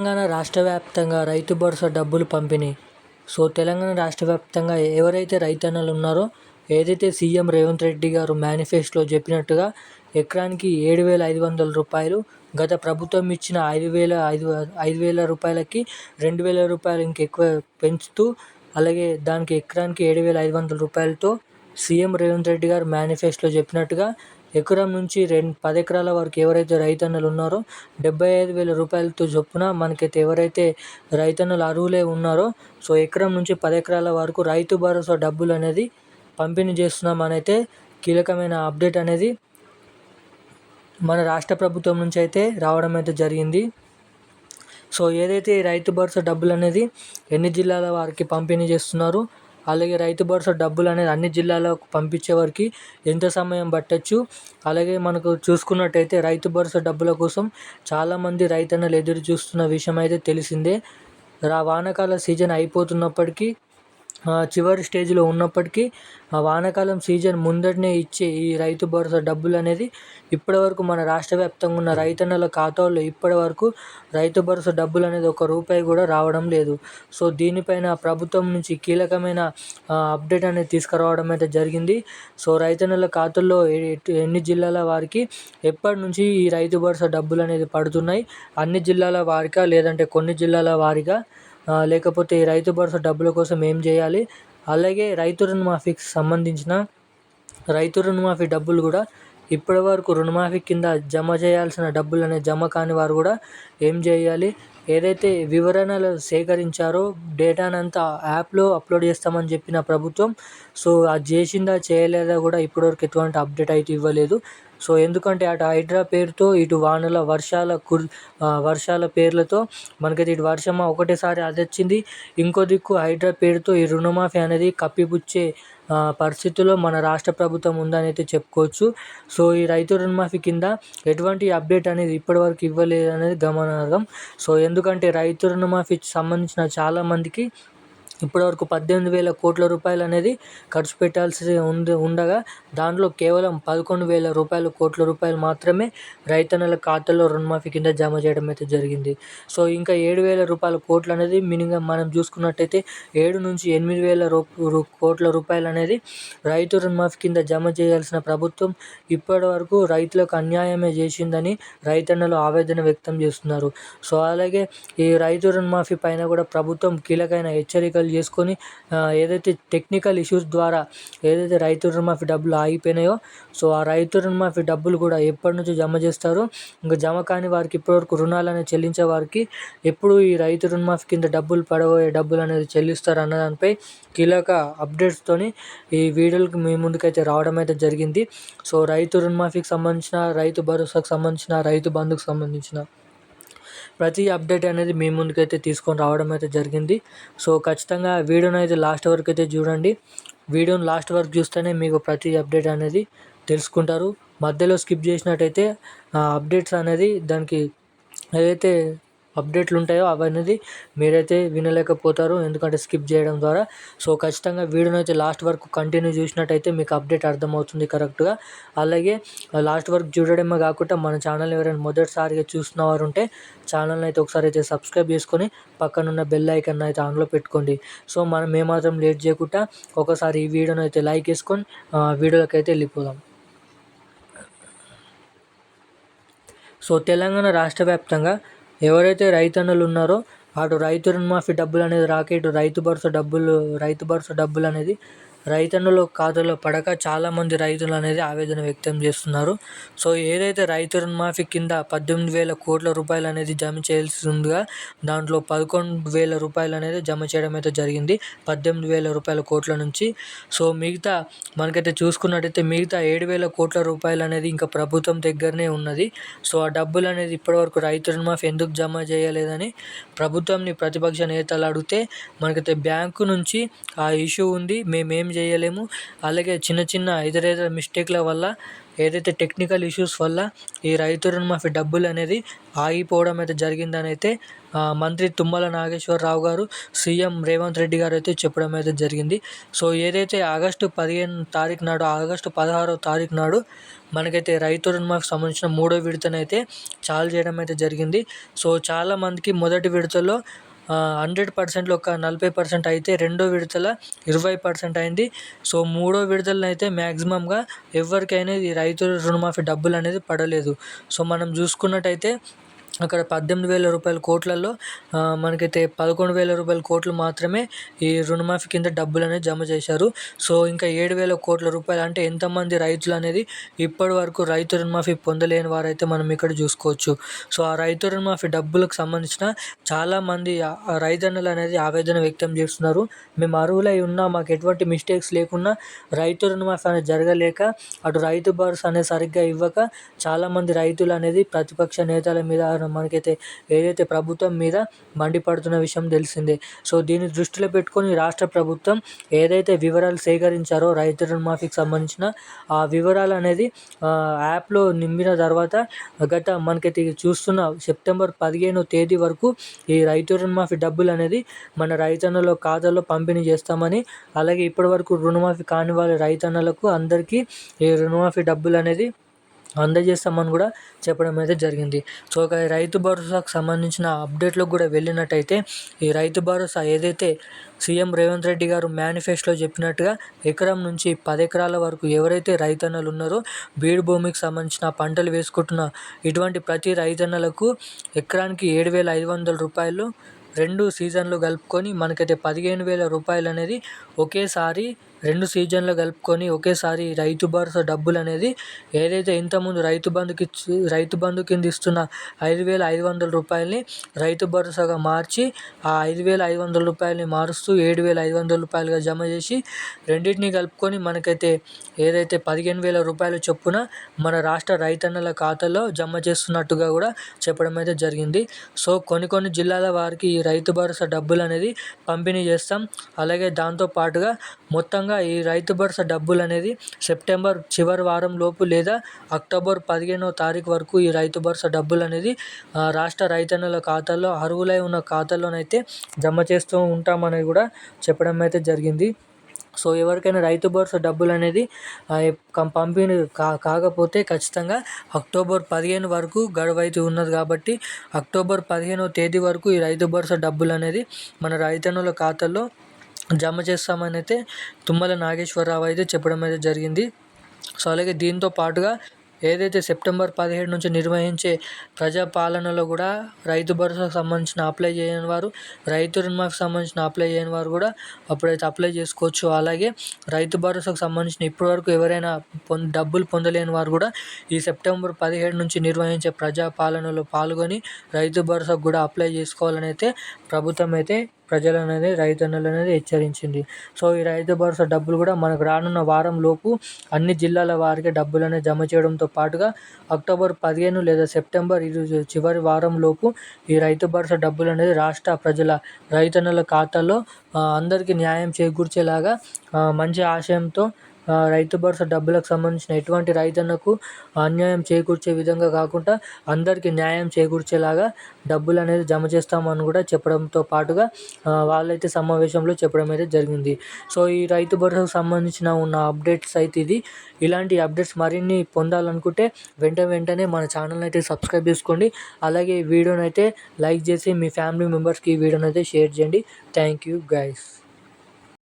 తెలంగాణ రాష్ట్ర వ్యాప్తంగా రైతు భరోసా డబ్బులు పంపిణీ. సో తెలంగాణ రాష్ట్ర వ్యాప్తంగా ఎవరైతే రైతన్నలు ఉన్నారో ఏదైతే సీఎం రేవంత్ రెడ్డి గారు మేనిఫెస్టోలో చెప్పినట్టుగా ఎకరానికి ఏడు వేల ఐదు వందల రూపాయలు గత ప్రభుత్వం ఇచ్చిన ఐదు వేల ఐదు ఐదు వేల రూపాయలకి రెండు వేల రూపాయలు ఇంకెక్కువ పెంచుతూ అలాగే దానికి ఎకరానికి ఏడు వేల ఐదు వందల రూపాయలతో సీఎం రేవంత్ రెడ్డి గారు మేనిఫెస్టోలో చెప్పినట్టుగా ఎకరం నుంచి రెండు పది ఎకరాల వరకు ఎవరైతే రైతన్నలు ఉన్నారో డెబ్బై ఐదు వేల రూపాయలతో చొప్పున మనకైతే ఎవరైతే రైతన్నలు అర్హులే ఉన్నారో సో ఎకరం నుంచి పది ఎకరాల వరకు రైతు భరోసా డబ్బులు అనేది పంపిణీ చేస్తున్నామనైతే కీలకమైన అప్డేట్ అనేది మన రాష్ట్ర ప్రభుత్వం నుంచి అయితే రావడం అయితే జరిగింది. సో ఏదైతే రైతు భరోసా డబ్బులు అనేది ఎన్ని జిల్లాల వారికి పంపిణీ చేస్తున్నారు అలాగే రైతు భరోసా డబ్బులు అనేది అన్ని జిల్లాలకు పంపించే వరకు ఎంత సమయం పట్టచ్చు? అలాగే మనకు చూసుకున్నట్టయితే రైతు భరోసా డబ్బుల కోసం చాలామంది రైతన్నలు ఎదురు చూస్తున్న విషయం అయితే తెలిసిందే. రా వానాకాల సీజన్ అయిపోతున్నప్పటికీ చివరి స్టేజ్లో ఉన్నప్పటికీ వానాకాలం సీజన్ ముందటనే ఇచ్చే ఈ రైతు భరోసా డబ్బులు అనేది ఇప్పటివరకు మన రాష్ట్ర వ్యాప్తంగా ఉన్న రైతన్నల ఖాతాల్లో ఇప్పటివరకు రైతు భరోసా డబ్బులు అనేది ఒక రూపాయి కూడా రావడం లేదు. సో దీనిపైన ప్రభుత్వం నుంచి కీలకమైన అప్డేట్ అనేది తీసుకురావడం అయితే జరిగింది. సో రైతన్నల ఖాతాల్లో ఎన్ని జిల్లాల వారికి ఎప్పటి నుంచి ఈ రైతు భరోసా డబ్బులు అనేది పడుతున్నాయి? అన్ని జిల్లాల వారిగా లేదంటే కొన్ని జిల్లాల వారిగా లేకపోతే రైతు భరోసా డబ్బుల కోసం ఏం చేయాలి? అలాగే రైతు రుణమాఫీకి సంబంధించిన రైతు రుణమాఫీ డబ్బులు కూడా ఇప్పటివరకు రుణమాఫీ కింద జమ చేయాల్సిన డబ్బులు అనేది జమ కాని వారు కూడా ఏం చేయాలి? ఏదైతే వివరణలు సేకరించారో డేటానంతా యాప్లో అప్లోడ్ చేస్తామని చెప్పిన ప్రభుత్వం సో అది చేసిందా చేయలేదా కూడా ఇప్పటివరకు ఎటువంటి అప్డేట్ అయితే ఇవ్వలేదు. సో ఎందుకంటే అటు హైడ్రా పేరుతో ఇటు వానల వర్షాల కుర్ వర్షాల పేర్లతో మనకైతే ఇటు వర్షమా ఒకటేసారి అది వచ్చింది ఇంకో దిక్కు హైడ్రా పేరుతో ఈ రుణమాఫీ అనేది కప్పిపుచ్చే పరిస్థితుల్లో మన రాష్ట్ర ప్రభుత్వం ఉందని అయితే చెప్పుకోవచ్చు. సో ఈ రైతు రుణమాఫీ కింద ఎటువంటి అప్డేట్ అనేది ఇప్పటివరకు ఇవ్వలేదు అనేది గమనార్హం. సో ఎందుకంటే రైతు రుణమాఫీకి సంబంధించిన చాలామందికి ఇప్పటివరకు పద్దెనిమిది వేల కోట్ల రూపాయలు అనేది ఖర్చు పెట్టాల్సి ఉంది ఉండగా దాంట్లో కేవలం పదకొండు వేల రూపాయలు కోట్ల రూపాయలు మాత్రమే రైతన్నల ఖాతాలో రుణమాఫీ కింద జమ చేయడం అయితే జరిగింది. సో ఇంకా ఏడు వేల రూపాయల కోట్లు అనేది మినిమం మనం చూసుకున్నట్టయితే ఏడు నుంచి ఎనిమిది వేల రూ కోట్ల రూపాయలు అనేది రైతు రుణమాఫీ కింద జమ చేయాల్సిన ప్రభుత్వం ఇప్పటి వరకు రైతులకు అన్యాయమే చేసిందని రైతన్నలు ఆవేదన వ్యక్తం చేస్తున్నారు. సో అలాగే ఈ రైతు రుణమాఫీ పైన కూడా ప్రభుత్వం కీలకమైన హెచ్చరికలు చేసుకొని ఏదైతే టెక్నికల్ ఇష్యూస్ ద్వారా ఏదైతే రైతు రుణమాఫీ డబ్బులు ఆగిపోయినాయో సో ఆ రైతు రుణమాఫీ డబ్బులు కూడా ఎప్పటి నుంచి జమ చేస్తారు. ఇంకా జమ కాని వారికి ఇప్పటివరకు రుణాలు అనేది చెల్లించే వారికి ఎప్పుడు ఈ రైతు రుణమాఫీ కింద డబ్బులు పడబోయే డబ్బులు అనేది చెల్లిస్తారు అన్న దానిపై కీలక అప్డేట్స్తోని ఈ వీడియోలకు మీ ముందుకైతే రావడం అయితే జరిగింది. సో రైతు రుణమాఫీకి సంబంధించిన రైతు భరోసాకు సంబంధించిన రైతు బంధుకు సంబంధించిన ప్రతి అప్డేట్ అనేది మీ ముందుకైతే తీసుకొని రావడం అయితే జరిగింది. సో ఖచ్చితంగా వీడియోని అయితే లాస్ట్ వరకు అయితే చూడండి. వీడియోని లాస్ట్ వరకు చూస్తేనే మీకు ప్రతి అప్డేట్ అనేది తెలుసుకుంటారు. మధ్యలో స్కిప్ చేసినట్టయితే అప్డేట్స్ అనేది దానికి ఏదైతే అప్డేట్లు ఉంటాయో అవన్నీ మీరైతే వినలేకపోతారు. ఎందుకంటే స్కిప్ చేయడం ద్వారా. సో ఖచ్చితంగా వీడియోని అయితే లాస్ట్ వరకు కంటిన్యూ చూసినట్టయితే మీకు అప్డేట్ అర్థమవుతుంది కరెక్ట్గా. అలాగే లాస్ట్ వరకు చూడడమే కాకుండా మన ఛానల్ ఎవరైనా మొదటిసారిగా చూస్తున్న వారు ఉంటే ఛానల్ని అయితే ఒకసారి అయితే సబ్స్క్రైబ్ చేసుకొని పక్కనున్న బెల్ ఐకన్ అయితే ఆన్లో పెట్టుకోండి. సో మనం ఏమాత్రం లేట్ చేయకుండా ఒకసారి ఈ వీడియోని అయితే లైక్ వేసుకొని వీడియోలోకి అయితే వెళ్ళిపోదాం. సో తెలంగాణ రాష్ట్ర వ్యాప్తంగా ఎవరైతే రైతన్నలు ఉన్నారో అటు రైతు రుణమాఫీ డబ్బులు అనేది రాక ఇటు రైతు భరోసా డబ్బులు రైతు భరోసా డబ్బులు అనేది రైతన్నుల ఖాతాలో పడక చాలామంది రైతులు అనేది ఆవేదన వ్యక్తం చేస్తున్నారు. సో ఏదైతే రైతు రుణమాఫీ కింద పద్దెనిమిది వేల కోట్ల రూపాయలు అనేది జమ చేయాల్సి ఉందిగా దాంట్లో పదకొండు వేల రూపాయలు అనేది జమ చేయడం అయితే జరిగింది. పద్దెనిమిది వేల రూపాయల కోట్ల నుంచి. సో మిగతా మనకైతే చూసుకున్నట్టయితే మిగతా ఏడు వేల కోట్ల రూపాయలు అనేది ఇంకా ప్రభుత్వం దగ్గరనే ఉన్నది. సో ఆ డబ్బులు అనేది ఇప్పటివరకు రైతు రుణమాఫీ ఎందుకు జమ చేయలేదని ప్రభుత్వంని ప్రతిపక్ష నేతలు అడిగితే మనకైతే బ్యాంకు నుంచి ఆ ఇష్యూ ఉంది. మేమేం చేయలేము. అలాగే చిన్న చిన్న ఇతరేతర మిస్టేక్ల వల్ల ఏదైతే టెక్నికల్ ఇష్యూస్ వల్ల ఈ రైతు రుణమాఫీ డబ్బులు అనేది ఆగిపోవడం అయితే జరిగిందని అయితే మంత్రి తుమ్మల నాగేశ్వరరావు గారు సీఎం రేవంత్ రెడ్డి గారు అయితే చెప్పడం అయితే జరిగింది. సో ఏదైతే ఆగస్టు పదిహేను తారీఖు నాడు ఆగస్టు పదహారో తారీఖు నాడు మనకైతే రైతు రుణమాఫీ సంబంధించిన మూడో విడతనైతే చాలు చేయడం అయితే జరిగింది. సో చాలామందికి మొదటి విడతలో హండ్రెడ్ పర్సెంట్లో ఒక నలభై పర్సెంట్ అయితే రెండో విడతల ఇరవై పర్సెంట్ అయింది. సో మూడో విడతలను అయితే మ్యాక్సిమంగా ఎవరికైనా ఈ రైతు రుణమాఫీ డబ్బులు అనేది పడలేదు. సో మనం చూసుకున్నట్టయితే అక్కడ పద్దెనిమిది వేల రూపాయల కోట్లలో మనకైతే పదకొండు వేల రూపాయల కోట్లు మాత్రమే ఈ రుణమాఫీ కింద డబ్బులు అనేది జమ చేశారు. సో ఇంకా ఏడు వేల కోట్ల రూపాయలు అంటే ఎంతమంది రైతులు అనేది ఇప్పటి వరకు రైతు రుణమాఫీ పొందలేని వారైతే మనం ఇక్కడ చూసుకోవచ్చు. సో ఆ రైతు రుణమాఫీ డబ్బులకు సంబంధించిన చాలామంది రైతన్నలు అనేది ఆవేదన వ్యక్తం చేస్తున్నారు. మేము అర్హులై ఉన్నా మాకు ఎటువంటి మిస్టేక్స్ లేకున్నా రైతు రుణమాఫీ అనేది జరగలేక అటు రైతు భరోసా అనేది సరిగ్గా ఇవ్వక చాలామంది రైతులు అనేది ప్రతిపక్ష నేతల మీద మనకైతే ఏదైతే ప్రభుత్వం మీద మండిపడుతున్న విషయం తెలిసిందే. సో దీన్ని దృష్టిలో పెట్టుకొని రాష్ట్ర ప్రభుత్వం ఏదైతే వివరాలు సేకరించారో రైతు రుణమాఫీకి సంబంధించిన ఆ వివరాలు అనేది యాప్లో నింపిన తర్వాత గత మనకైతే చూస్తున్న సెప్టెంబర్ పదిహేను తేదీ వరకు ఈ రైతు రుణమాఫీ డబ్బులు అనేది మన రైతన్నల ఖాతాలో పంపిణీ చేస్తామని అలాగే ఇప్పటివరకు రుణమాఫీ కాని వాళ్ళ రైతన్నలకు అందరికీ ఈ రుణమాఫీ డబ్బులు అనేది అందజేస్తామని కూడా చెప్పడం అయితే జరిగింది. సో ఒక రైతు భరోసాకు సంబంధించిన అప్డేట్లకు కూడా వెళ్ళినట్టయితే ఈ రైతు భరోసా ఏదైతే సీఎం రేవంత్ రెడ్డి గారు మేనిఫెస్టోలో చెప్పినట్టుగా ఎకరం నుంచి పది ఎకరాల వరకు ఎవరైతే రైతన్నలు ఉన్నారో బీడు భూమికి సంబంధించిన పంటలు వేసుకుంటున్న ఇటువంటి ప్రతి రైతన్నలకు ఎకరానికి ఏడు వేల ఐదు వందల రూపాయలు రెండు సీజన్లు కలుపుకొని మనకైతే పదిహేను వేల రూపాయలు అనేది ఒకేసారి రెండు సీజన్లు కలుపుకొని ఒకేసారి రైతు భరోసా డబ్బులు అనేది ఏదైతే ఇంతకుముందు రైతు బంధుకి ఇచ్చి రైతు బంధు కింద ఇస్తున్న ఐదు వేల ఐదు వందల రూపాయలని రైతు భరోసాగా మార్చి ఆ ఐదు వేల ఐదు వందల రూపాయలని మారుస్తూ ఏడు వేల ఐదు వందల రూపాయలుగా జమ చేసి రెండింటిని కలుపుకొని మనకైతే ఏదైతే పదిహేను వేల రూపాయల చొప్పున మన రాష్ట్ర రైతన్నల ఖాతాలో జమ చేస్తున్నట్టుగా కూడా చెప్పడం అయితే జరిగింది. సో కొన్ని కొన్ని జిల్లాల వారికి ఈ రైతు భరోసా డబ్బులు అనేది పంపిణీ చేస్తాం. అలాగే దాంతో పాటుగా మొత్తంగా ముఖ్యంగా ఈ రైతు భరోసా డబ్బులు అనేది సెప్టెంబర్ చివరి వారం లోపు లేదా అక్టోబర్ పదిహేనో తారీఖు వరకు ఈ రైతు భరోసా డబ్బులు అనేది రాష్ట్ర రైతన్నుల ఖాతాల్లో అర్హులై ఉన్న ఖాతాల్లోనైతే జమ చేస్తూ ఉంటామని కూడా చెప్పడం అయితే జరిగింది. సో ఎవరికైనా రైతు భరోసా డబ్బులు అనేది పంపిణీ కా కాకపోతే ఖచ్చితంగా అక్టోబర్ పదిహేను వరకు గడువైతే ఉన్నది కాబట్టి అక్టోబర్ పదిహేనో తేదీ వరకు ఈ రైతు భరోసా డబ్బులు అనేది మన రైతన్నుల ఖాతాల్లో జమ చేస్తామని అయితే తుమ్మల నాగేశ్వరరావు అయితే చెప్పడం అయితే జరిగింది. సో అలాగే దీంతో పాటుగా ఏదైతే సెప్టెంబర్ పదిహేడు నుంచి నిర్వహించే ప్రజాపాలనలో కూడా రైతు భరోసాకు సంబంధించిన అప్లై చేయని వారు రైతు రుణమాకు సంబంధించిన అప్లై చేయని వారు కూడా అప్పుడైతే అప్లై చేసుకోవచ్చు. అలాగే రైతు భరోసాకు సంబంధించిన ఇప్పటివరకు ఎవరైనా పొంద డబ్బులు పొందలేని వారు కూడా ఈ సెప్టెంబర్ పదిహేడు నుంచి నిర్వహించే ప్రజాపాలనలో పాల్గొని రైతు భరోసాకు కూడా అప్లై చేసుకోవాలని అయితే ప్రభుత్వం అయితే ప్రజలనేది అనేది రైతన్నలు అనేది హెచ్చరించింది. సో ఈ రైతు భరోసా డబ్బులు కూడా మనకు రానున్న వారం లోపు అన్ని జిల్లాల వారికి డబ్బులు అనేది జమ చేయడంతో పాటుగా అక్టోబర్ పదిహేను లేదా సెప్టెంబర్ ఇరు చివరి వారం లోపు ఈ రైతు భరోసా డబ్బులు అనేది రాష్ట్ర ప్రజల రైతన్నల ఖాతాలో అందరికీ న్యాయం చేకూర్చేలాగా మంచి ఆశయంతో రైతు భరోసా డబ్బులకు సంబంధించిన ఎటువంటి రైతన్నకు అన్యాయం చేకూర్చే విధంగా కాకుండా అందరికీ న్యాయం చేకూర్చేలాగా డబ్బులు అనేది జమ చేస్తామని కూడా చెప్పడంతో పాటుగా వాళ్ళైతే సమావేశంలో చెప్పడం అయితే జరిగింది. సో ఈ రైతు భరోసాకు సంబంధించిన ఉన్న అప్డేట్స్ అయితే ఇది. ఇలాంటి అప్డేట్స్ మరిన్ని పొందాలనుకుంటే వెంట వెంటనే మన ఛానల్ని అయితే సబ్స్క్రైబ్ చేసుకోండి. అలాగే ఈ వీడియోనైతే లైక్ చేసి మీ ఫ్యామిలీ మెంబర్స్కి ఈ వీడియోనైతే షేర్ చేయండి. Thank you guys.